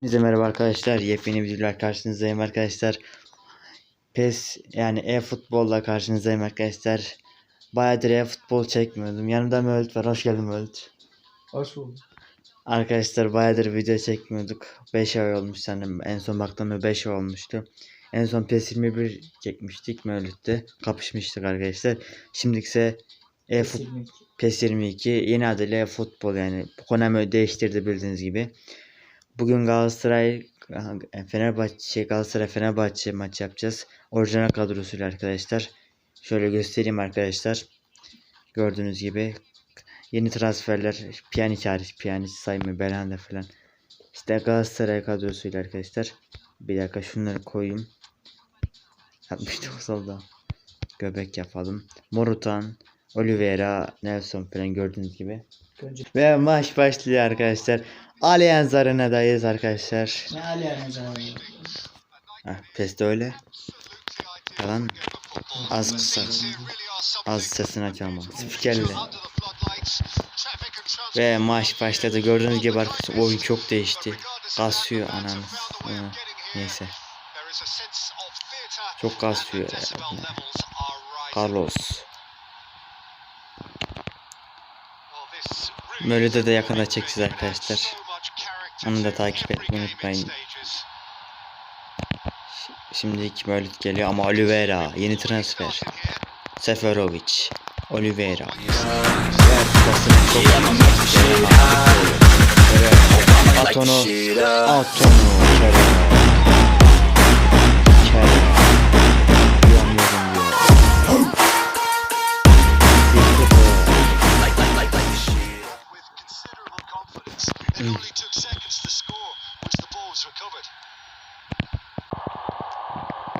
Hepinize merhaba arkadaşlar. Yepyeni videolar karşınızdayım arkadaşlar. PES yani e-futbolla karşınızdayım arkadaşlar. Bayağıdır e-futbol çekmiyordum. Yanımda Mölt var. Hoş geldin Mölt. Hoş bulduk. Arkadaşlar bayağıdır video çekmiyorduk. 5 ay olmuş sanırım. En son baktığımda 5 ay olmuştu. En son PES 21 çekmiştik Mölt'te. Kapışmıştık arkadaşlar. Şimdi ise e-futbol. PES 22 yeni adıyla futbol yani Konami değiştirdi bildiğiniz gibi. Bugün Galatasaray Fenerbahçe Galatasaray Fenerbahçe maç yapacağız. Orijinal kadrosuyla arkadaşlar. Şöyle göstereyim arkadaşlar. Gördüğünüz gibi yeni transferler Pjanic hariç Pjanic saymıyor Belhanda falan. İşte Galatasaray kadrosuyla arkadaşlar. Bir dakika şunları koyayım. 69 oldu. Göbek yapalım. Morutan, Oliveira, Nelson falan gördüğünüz gibi. Ve maç başlıyor arkadaşlar. Allianz Arena'dayız arkadaşlar. ne alem zararı? Heh, PES'te öyle. Yalan? Az kısa. Az sesini açamam. Spikerle. Ve maç başladı. Gördüğünüz gibi arkadaşlar oyun çok değişti. Kasıyor ananı. Hı, Neyse. Çok kasıyor. ya. Carlos. Mölü'de de yakında çekeceğiz arkadaşlar. Onu da takip etmeyi unutmayın. Şimdi iki Mölüt geliyor ama Oliveira yeni transfer. Seferovic. Oliveira. Ver kupasını çok Evet. At onu. At onu. Kerem. Kerem. Duyamıyorum diyor. Bir sıfır. with considerable confidence. It only took seconds to score once the ball was recovered.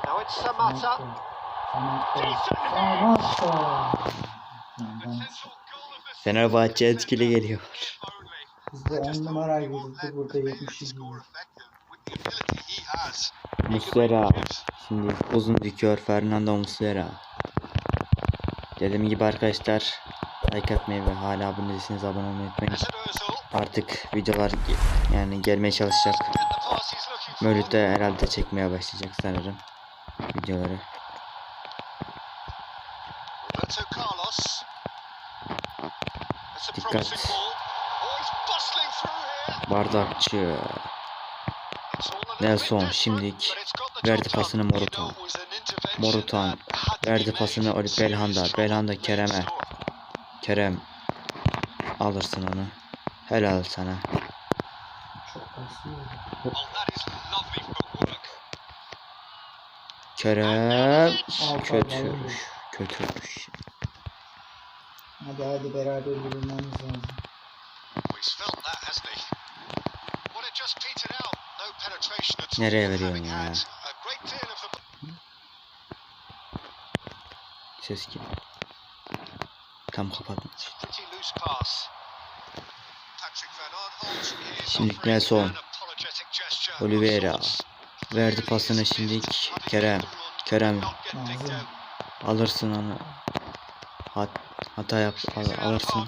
Now it's Samata. Potential goal of the Fenerbahçe etkili geliyor. Bizde 10 numara girdi burada Really 77. score effective with the ability he has. Muslera. Şimdi uzun dikiyor Fernando Muslera. Dediğim gibi arkadaşlar like atmayı ve hala abone değilseniz abone olmayı unutmayın. Artık videolar yani gelmeye çalışacak. Get the pass he's looking for. Mölüt de herhalde çekmeye başlayacak sanırım videoları. Roberto Carlos. A promising ball. Oh, he's bustling through here. Bardakçı. Nelson the verdi pasını Morutan. Morutan verdi pasını Serious Belhanda. Belhanda Kerem'e. Kerem alırsın onu. Helal sana. Oh. Kerem Al, kötüymüş. Hadi hadi beraber yürümemiz lazım. Nereye veriyorsun having ya? Ses gibi. Tam kapatmış. Şimdi Nelson. Oliveira. Verdi pasını şimdi Kerem. Kerem alırsın onu. Hat, hata yap al- alırsın.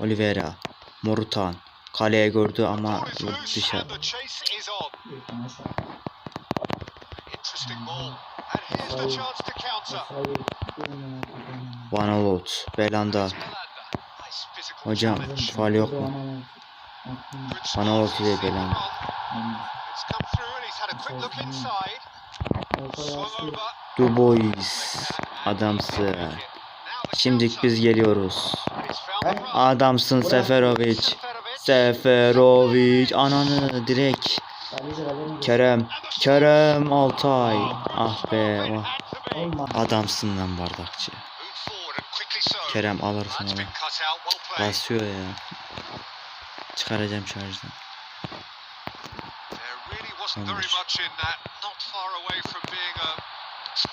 Oliveira. Morutan. Kaleye gördü ama dışarı. tutmam. Vanolut. Belanda. Hocam faal yok mu? Diye see the Belanda. Dubois. Adamsın. Şimdilik biz geliyoruz. Adamsın Seferovic. Seferovic. Ananı direkt. Kerem. Kerem Altay. Ah be. oh. Adamsın lan bardakçı. Kerem alırsın onu. Basıyor ya. Çıkaracağım şarjdan.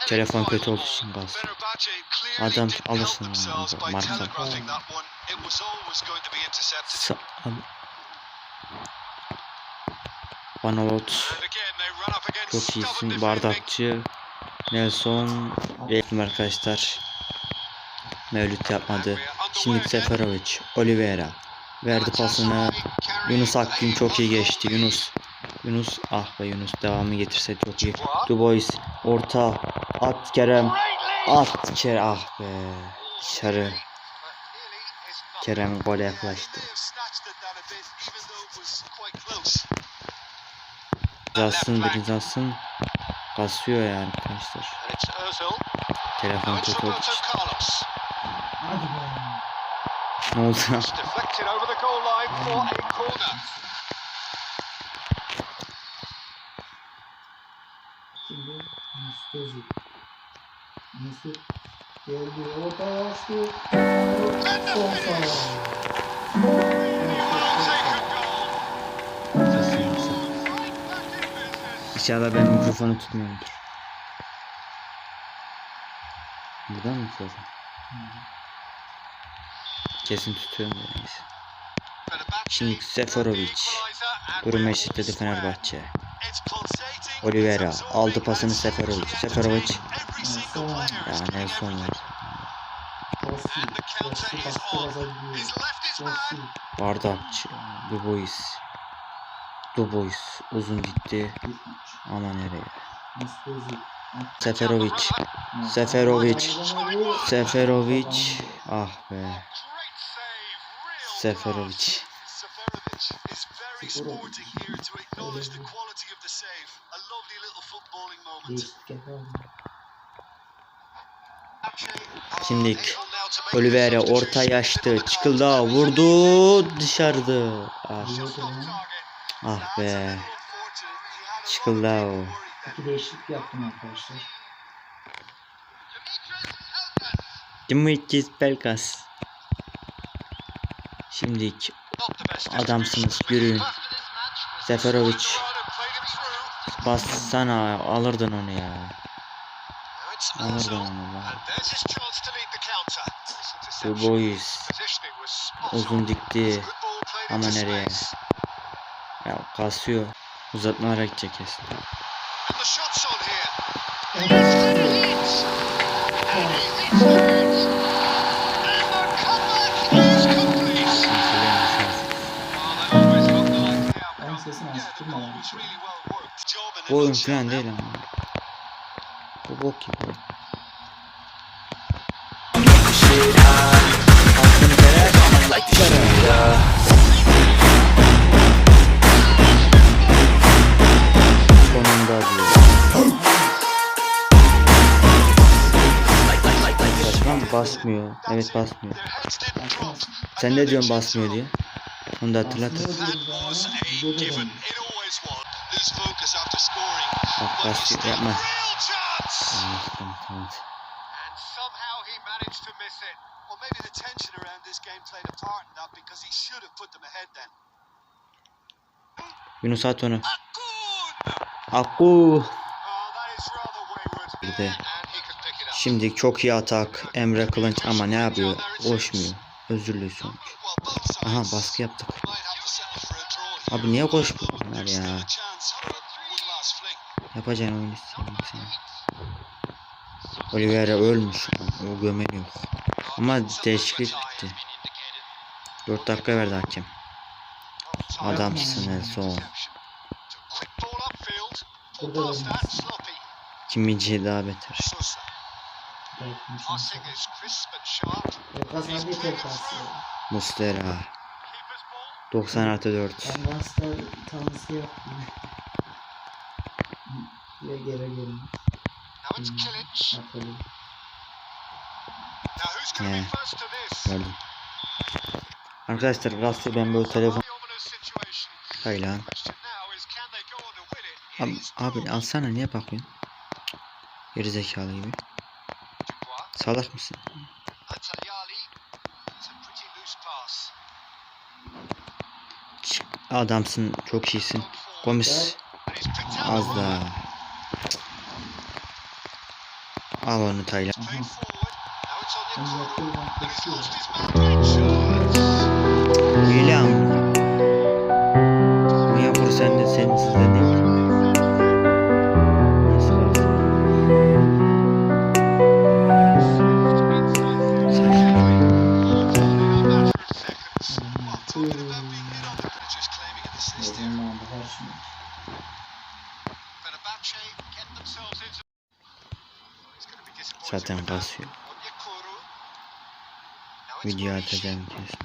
Telefon kötü terrible olduğu Adam alırsın onu, Marka. against Çok iyisin. Bardakçı. Nelson. Ektim arkadaşlar. Mevlüt yapmadı. Şimdi Seferovic. Oliveira. Verdi pasını. Yunus Akgün çok iyi geçti. Yunus. Yunus ah be Yunus devamı getirse çok iyi. Dubois orta at Kerem at Kerem ah be dışarı Kerem gole yaklaştı. Alsın biriniz alsın. Kasıyor yani arkadaşlar. Telefon kötü. Hadi be. Ne oldu lan? Deflected over Mesut geldi. Orta açtı. Sağ. İnşallah ben mikrofonu tutmuyorumdur. Burada mı mikrofon? Kesin tutuyorum neyse. Şimdi Seferovic. Durum eşitledi Fenerbahçe. Oliveira aldı pasını Seferovic. Seferovic ya Nelson var. Bardakçı. Dubois. Dubois uzun gitti ama nereye? Seferovic. Seferovic. Seferovic. Ah be. Seferovic. Very sporting here to acknowledge the quality of the save. A lovely little footballing moment. Değişiklik yapalım. Şimdi Oliveira orta yaştı. Çıkıldı. Vurdu. Dışarıda. Ah, ah be. Çıkıldı o. İki değişiklik yaptım arkadaşlar. Dimitris Pelkas. Şimdi adamsınız. Yürüyün. Seferovic. Bassana. Alırdın onu ya. Alırdın onu lan. Dubois. Uzun dikti. Ama nereye? Ya kasıyor. Uzatmalara gidecek kesin. And Bu oyun falan değil ama. Bu bok gibi. Sonunda diyor. Saçma mı? Basmıyor. Evet basmıyor. Sen ne diyorsun basmıyor diye? Onu da hatırlat. Bak Yapma. Tamam. And somehow he managed to miss it. Well, maybe the tension around this game played a part in that because he should have put them ahead then. Yunus at onu. Akku. Oh. Bir de. Şimdi çok iyi atak. Emre Kılınç ama ne yapıyor? Koşmuyor. Özürlü sonuç. Aha baskı yaptık. Abi niye koşmuyorlar Still ya? Yapacağın oyunu seveyim seni. Oliveira ölmüş. O gömen yok. Ama değişiklik bitti. 4 dakika verdi hakem. Adamsın Nelson. Quick ball upfield. Pulled Burada past that. vermez. Sloppy. Kiminci daha beter. Ya. Mustera. Keeper's ball. 90 artı 4. Ben Galatasaray tanrısı yaptım. Ve geri gelin. Now it's Kilic. Bakalım. Now who's going to Yeah. be first to this? Gördüm. Arkadaşlar Galatasaray ben böyle telefon... The ominous situation. Hay lan. Abi, abi alsana niye bakıyorsun? Geri zekalı gibi. Salak mısın? Adamsın. Çok iyisin. Gomis. Az daha. Al onu Taylan. Paid forward. Now it's on Ben the yapıyorum ben Zaten kasıyor. Video atacağım kesin.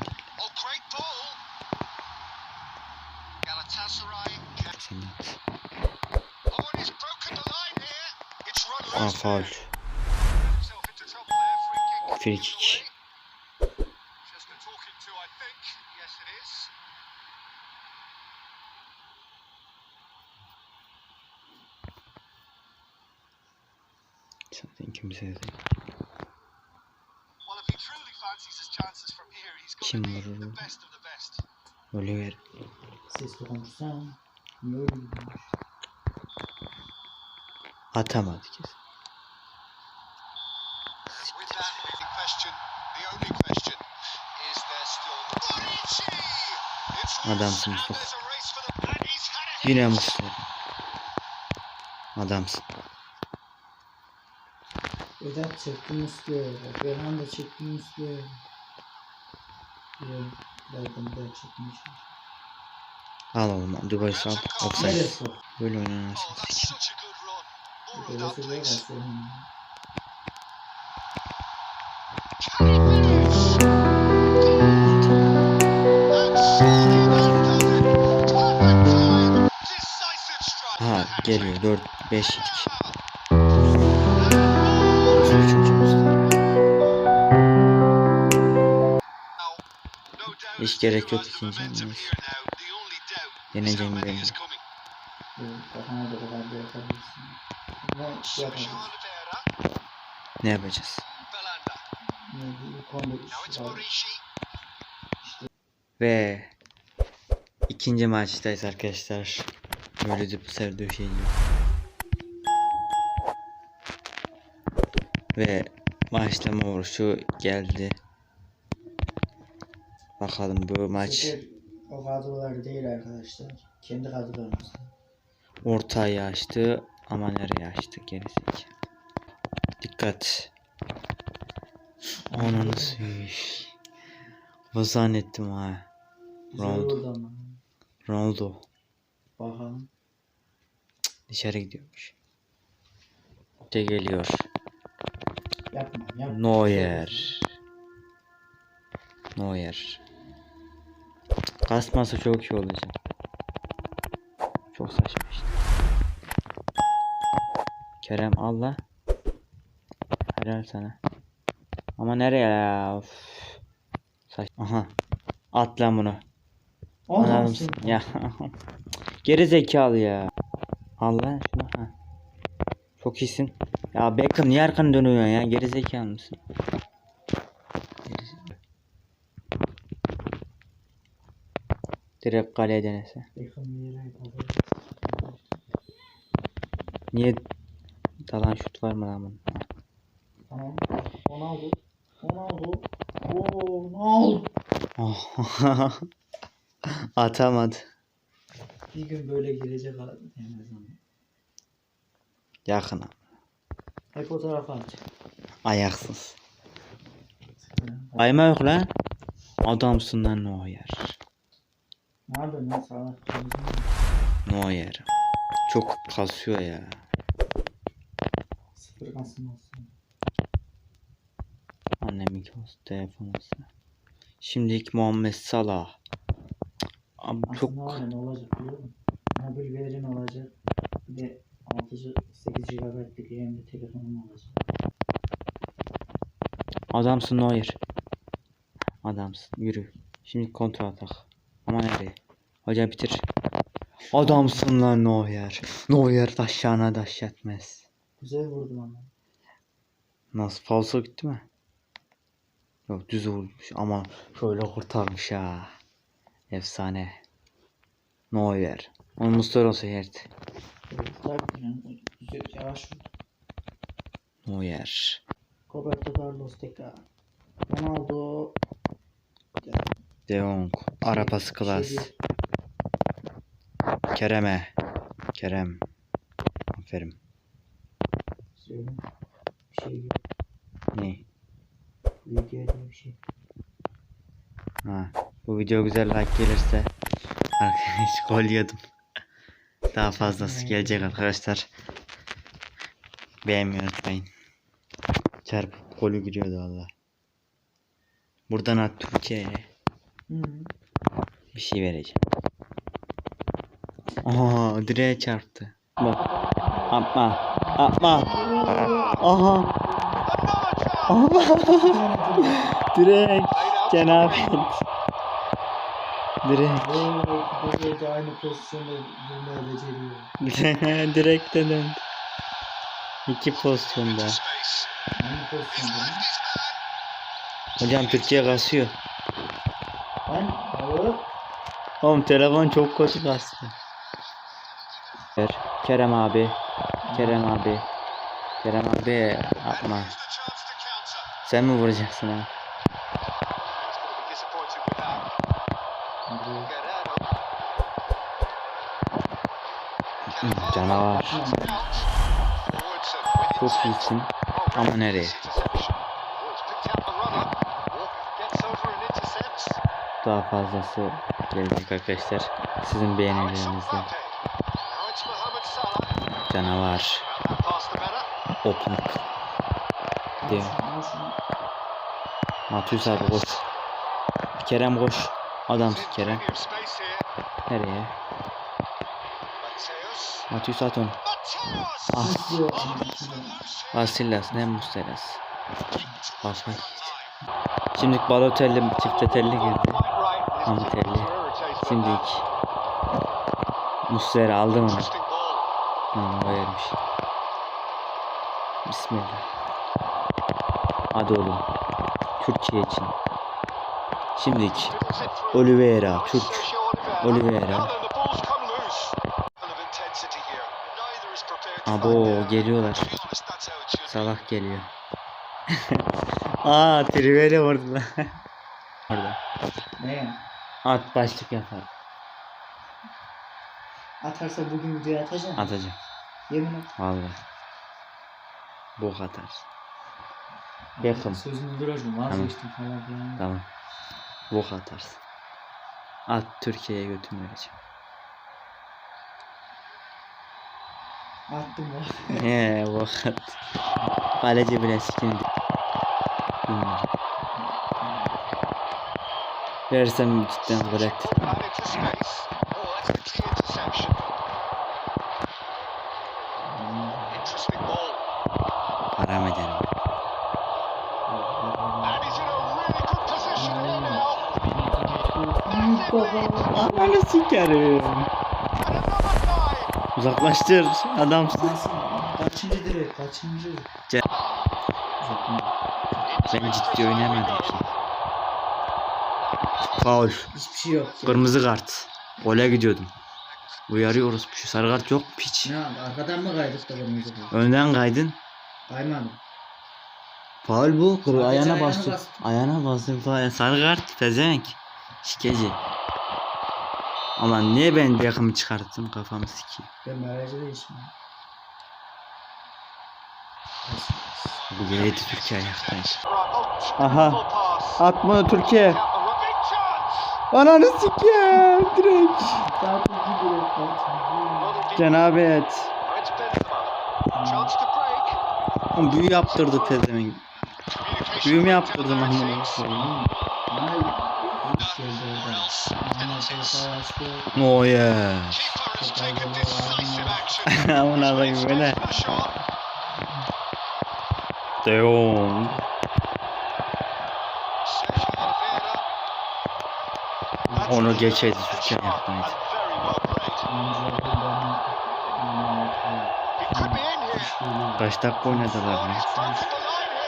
Loose. faul. Free kick. Kim vurur. Oliver. Sesli konuşsam. Niye öyle? Atamadı kesin. Adamsın Mustafa. Yine Mustafa. Adamsın. Vedat çekti Muslera. Berhan da çekti Muslera. Al oğlum Dubai sal. Offside. Böyle oynanır. Ha geliyor. 4 5 2 Hiç gerek yok ikinci neyse. Yeneceğim benim. Kafana da kadar da yapabilirsin. Ne yapacağız? Ve ikinci maçtayız arkadaşlar. Böyle de bu sefer döşeyici. Ve başlama vuruşu geldi. Bakalım bu maç o kadrolar değil arkadaşlar. Kendi kadrolarımız. ortayı açtı ama nereye açtı gerizekalı. Dikkat. Ananı süş. Bu zannettim ha. Güzel oldu ama. Ronaldo Bakalım. dışarı gidiyormuş. De geliyor. Yapma yapma. Neuer. Neuer. Kasmasa çok iyi olacak. Çok saçma işte. Kerem Allah. Helal sana. Ama nereye ya? Of. Saç. Aha. At lan bunu. Adamsın. Ya. Geri zekalı ya. Allah şunu. Ha. Çok iyisin. Ya Beckham niye arkanı dönüyorsun ya? Geri zekalı mısın? Direkt kaleye denese. Niye dalan şut var mı lan bunun? Tamam. Ronaldo. Ronaldo. Oo, Ronaldo. Oh. Atamadı. Bir gün böyle girecek abi. Yakına. Hep o tarafa at. Ayaksız. Ayma yok lan. Adamsın lan Neuer. Ne lan salak? Neuer. Çok kasıyor ya. Sıfır kasılmasın. Annemin olsun telefon olsun. Şimdilik Muhammed Salah. Abi çok Aslında ne olacak biliyor musun? Mobil verin olacak. Bir de 6 8 GB'lik hem telefonum olacak. adamsın Neuer. Adamsın yürü. Şimdi kontrol atak. Ama nereye? Hoca bitir. Adamsın lan Neuer. Neuer taşağına taş yetmez. Güzel vurdum ama. Nasıl falso gitti mi? Yok düz vurmuş ama şöyle kurtarmış ha. Efsane. Neuer. Onun Mustafa olsa yerdi. Yavaş. Neuer. Roberto Carlos tekrar. Ronaldo. De Jong. Arapası Şey klas. değil. Kerem'e. Kerem. Aferin. Söyleyeyim. Bir şey yok. Ne? Video diye bir şey. Ha. Bu video güzel like gelirse arkadaş gol yedim. Daha fazlası gelecek arkadaşlar. Beğenmeyi unutmayın. çarpıp golü giriyordu valla. Buradan at Türkiye'ye bir şey vereceğim. Aha direğe çarptı. Bak. Atma. Atma. Aha. Aha. Direkt. Cenabet. Bu da aynı pozisyonda bulmayı beceriyor. Direkte döndü. İki pozisyonda. Aynı pozisyonda. mı? Hocam Türkiye kasıyor. Ben o Oğlum telefon çok kötü kastı. Ver. Kerem abi. Kerem abi. Kerem abi counter. Sen mi vuracaksın ha? Hı, Canavar. Çok iyisin. Ama nereye? Daha fazlası gelecek arkadaşlar. Sizin beğenilerinizle. Mbappe. Now it's Mohamed To better. Open. Diyor. al şunu. Matius abi koş. Kerem koş. There's Kerem. Nereye? Matius at onu. Ah. Vasillas ne Musteras. Bak bak. Şimdi Balotelli çifte telli girdi. Ama telli. Şimdi iki. Muslera aldı onu. O vermiş. Bismillah. Hadi oğlum. Türkiye için. Şimdi iki. Dribbles it through. Oliveira. Türk. Oliveira. Abo geliyorlar. Salah geliyor. Aa Triveli vurdu. Orada. Ne? At başlık yapar. Atarsa bugün videoyu atacağım. Atacağım. Yemin et. Vallahi. Bok atar. Yakın. Sözünü duracağım. Vazgeçtim falan filan. Tamam. Bok atarsın. At Türkiye'ye götüm vereceğim. Attım bak. He bok at. Kaleci bile sikindi. Bilmiyorum. Versem cidden gol et. Out into space. Oh, that's a key interception. Interesting ball. Haram ederim. And he's in a really good position here now. Ananı sikerim. Uzaklaştır adamsın. Kaçıncı direk? Kaçıncı? Ce-. Ben ciddi oynamadım ki. Faul. Hiçbir şey yok. Kırmızı kart. Gole gidiyordum. Uyarıyoruz. Şu sarı kart yok piç. Ne? Arkadan mı kaydık da kırmızı kart? Önden kaydın. Kaymadım. Faul bu. Sadece ayağına bastı. Ayağına bastı. Sarı kart. Pezevenk. Şikeci. Aman niye ben Beckham'ı çıkarttım kafamı sikeyim. Ben barajı değiştim. Bu geleydi Türkiye oh, Aha. Atma Türkiye. Ananı sikeyim. Direkt. Cenabet. Oğlum büyü yaptırdı. Communication Büyü mü yaptırdım amına koyayım. No yeah. Takes the shot. Deon. Onu geçeydi in here. Kaç dakika oynadılar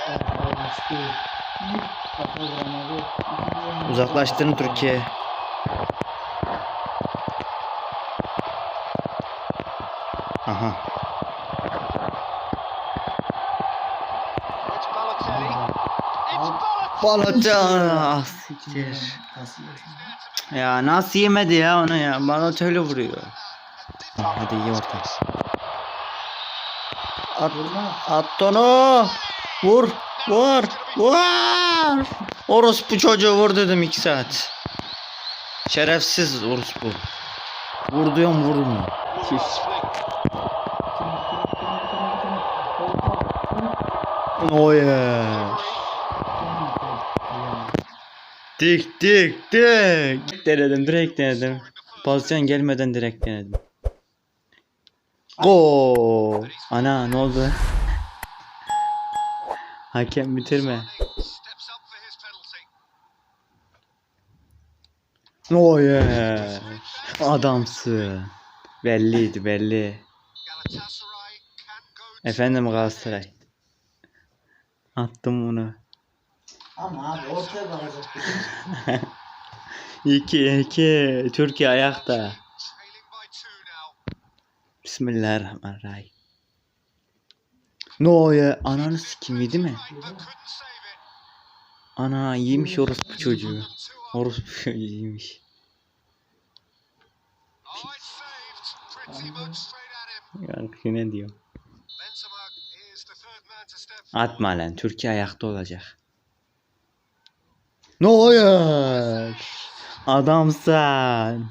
Oh, Uzaklaştırın Türkiye. Aha. Balotelli. Ah siktir. Ya nasıl yemedi ya onu ya? Balotelli vuruyor. Hadi iyi orta. At, at onu. Vur. Vur. Vur. Orospu çocuğu vur dedim 2 saat. Şerefsiz orospu. Vur diyorum vurmuyor. Wolves flick. Neuer. Dik dik dik. Denedim direkt denedim. Pozisyon gelmeden direkt denedim. Gol. Ana ne oldu? Hakem bitirme. Penalty. Neuer. Adamsın. Belliydi belli. Efendim Galatasaray. Attım bunu. Ama abi ortaya kalacak. 2 2 Türkiye ayakta. trailing Bismillahirrahmanirrahim. Neuer ananı sikim yedi mi? Ana yemiş orospu çocuğu. Orospu çocuğu yemiş. Bak ne diyor. Atma lan Türkiye ayakta olacak. Neuer. Adamsan.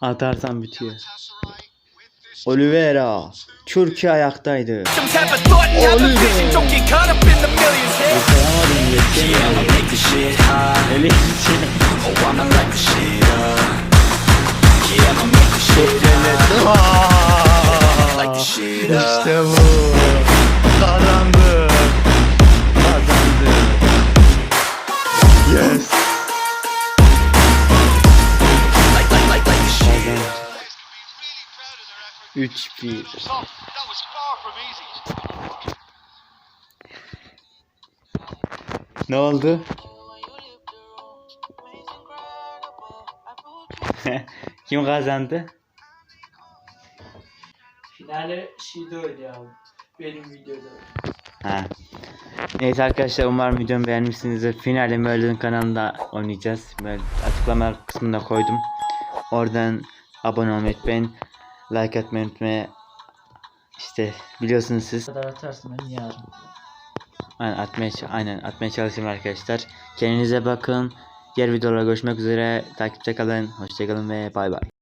Atarsan bitiyor. Oliveira. Türkiye ayaktaydı. Some type of thought 3-1. Result, that was far from easy. Ne oldu? Kim kazandı? Finali Şido'ydu ya. Benim videoda. Ha. Neyse arkadaşlar umarım videomu beğenmişsinizdir. Finalde Merlin'in kanalında oynayacağız. Ben açıklama kısmına koydum. Oradan abone olmayı unutmayın. Like atmayı unutmayın. İşte biliyorsunuz siz. Kadar atarsın ben yarın. Aynen atmaya, aynen atmaya çalışıyorum arkadaşlar. Kendinize bakın. Diğer videolarda görüşmek üzere. Takipte kalın. Hoşçakalın ve bay bay.